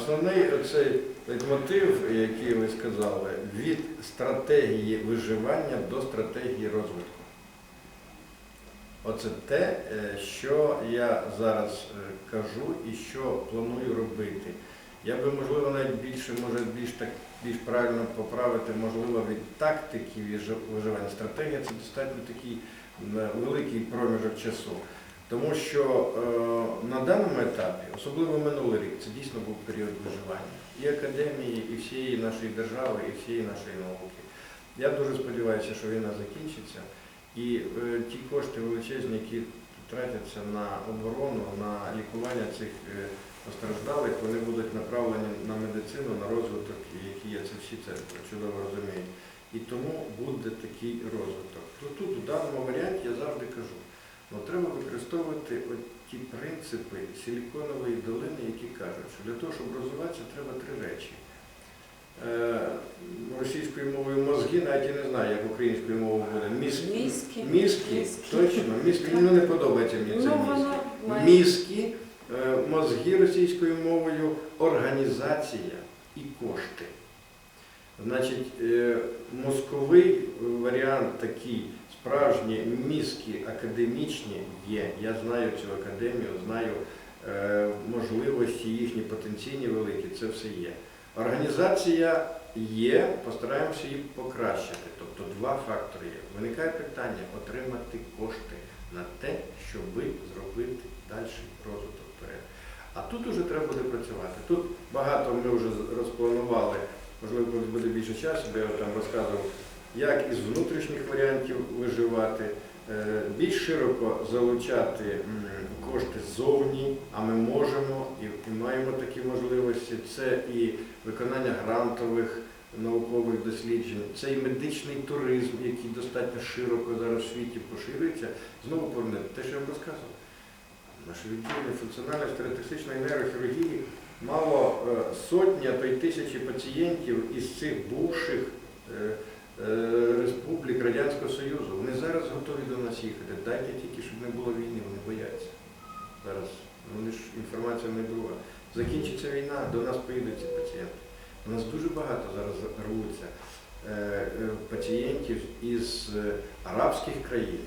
Основний оцей мотив, який ви сказали, від стратегії виживання до стратегії розвитку. Оце те, е, що я зараз е, кажу і що планую робити. Я би, можливо, навіть більше, може, більш так більш правильно поправити, можливо, від тактики виживання. Стратегія це достатньо такий великий проміжок часу. Тому що е, на даному етапі, особливо минулий рік, це дійсно був період виживання і академії, і всієї нашої держави, і всієї нашої науки. Я дуже сподіваюся, що війна закінчиться, і е, ті кошти величезні, які тратяться на оборону, на лікування цих е, постраждалих, вони будуть направлені на медицину, на розвиток, які я це всі це чудово розуміють. І тому буде такий розвиток. То тут, в даному варіанті, я завжди кажу, ну, треба використовувати ті принципи силіконової долини, які кажуть, що для того, щоб розвиватися, треба три речі. Е, російською мовою мозги, навіть я не знаю, як українською мовою буде. Мізки. Мізки. Мізки, Мізки. точно, мізки. Ну не подобається мені це Ну, мізки. Мізки, е, мозги російською мовою, організація і кошти. Значить, е, мозковий варіант такий, справжні мізки академічні є. Я знаю цю академію, знаю е, можливості їхні потенційні великі, це все є. Організація є, постараємося її покращити. Тобто два фактори є. Виникає питання отримати кошти на те, щоб зробити далі розвиток вперед. А тут уже треба буде працювати. Тут багато ми вже розпланували, можливо, буде більше часу, бо я там розказував, як із внутрішніх варіантів виживати, е, більш широко залучати кошти ззовні, а ми можемо і, маємо такі можливості. Це і виконання грантових наукових досліджень, це і медичний туризм, який достатньо широко зараз в світі поширюється. Знову повернути те, що я вам розказував. Наше відділення функціональної стереотоксичної нейрохірургії мало е, сотні, а то й тисячі пацієнтів із цих бувших е, е, республік Радянського Союзу. Вони зараз готові до нас їхати. Дайте тільки, щоб не було війни, вони бояться. Зараз вони ж інформація не була. Закінчиться війна, до нас поїдуть ці пацієнти. У нас дуже багато зараз рвуться пацієнтів із арабських країн.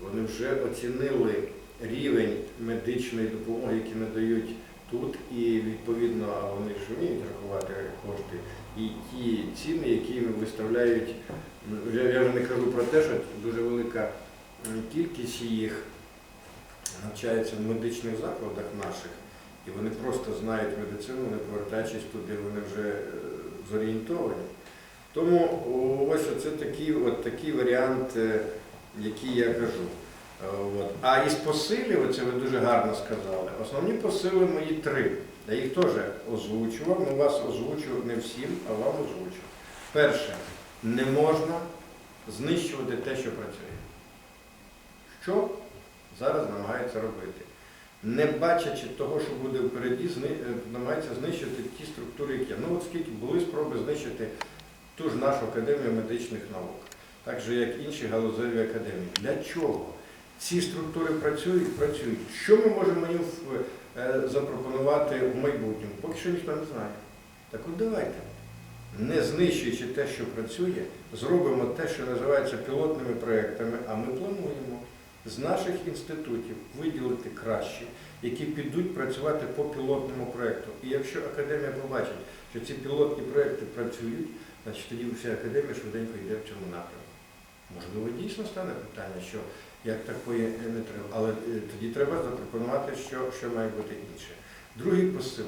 Вони вже оцінили рівень медичної допомоги, які надають тут, і відповідно вони ж вміють рахувати кошти. І ті ціни, які виставляють, я я вже не кажу про те, що дуже велика кількість їх навчається в медичних закладах наших, і вони просто знають медицину, не повертаючись туди, вони вже е, зорієнтовані. Тому ось це такий, от такий варіант, е, який я кажу. Е, От. А із посилів, це ви дуже гарно сказали, основні посили мої три. Я їх теж озвучував, ну вас озвучу не всім, а вам озвучу. Перше, не можна знищувати те, що працює. Що зараз намагаються робити? Не бачачи того, що буде впереді, е, намагаються знищити ті структури, які. Ну от скільки були спроби знищити ту ж нашу академію медичних наук, так же як інші галузеві академії. Для чого? Ці структури працюють, працюють. Що ми можемо їм е, запропонувати в майбутньому? Поки що ніхто не знає. Так от давайте, не знищуючи те, що працює, зробимо те, що називається пілотними проектами, а ми плануємо з наших інститутів виділити кращі, які підуть працювати по пілотному проекту. І якщо академія побачить, що ці пілотні проекти працюють, значить тоді вся академія швиденько йде в цьому напрямку. Можливо, дійсно стане питання, що як такої не треба, але е, тоді треба запропонувати, що, що має бути інше. Другий посил.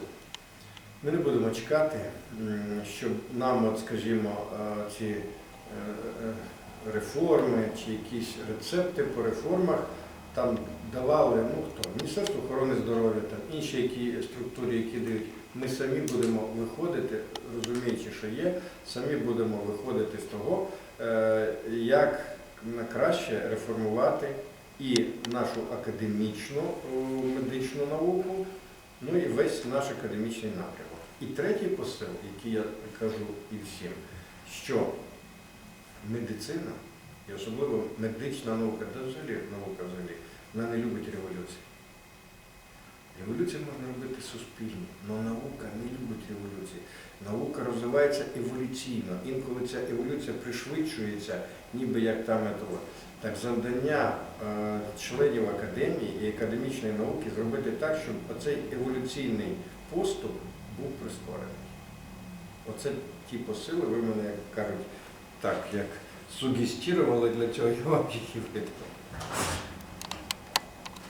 Ми не будемо чекати, щоб нам, от, скажімо, е, ці е, реформи чи якісь рецепти по реформах там давали, ну хто, Міністерство охорони здоров'я, там інші які структури, які дають. Ми самі будемо виходити, розуміючи, що є, самі будемо виходити з того, як краще реформувати і нашу академічну е, медичну науку, ну і весь наш академічний напрямок. І третій посил, який я кажу і всім, що медицина, і особливо медична наука, та взагалі наука взагалі, вона не любить революції. Революції можна робити суспільні, але наука не любить еволюції. Наука розвивається еволюційно. Інколи ця еволюція пришвидшується, ніби як там этого. Так завдання е, членів академії і академічної науки зробити так, щоб оцей еволюційний поступ був прискорений. Оце ті посили, ви мене, як кажуть, так, як сугестірували для цього, я вам їх і.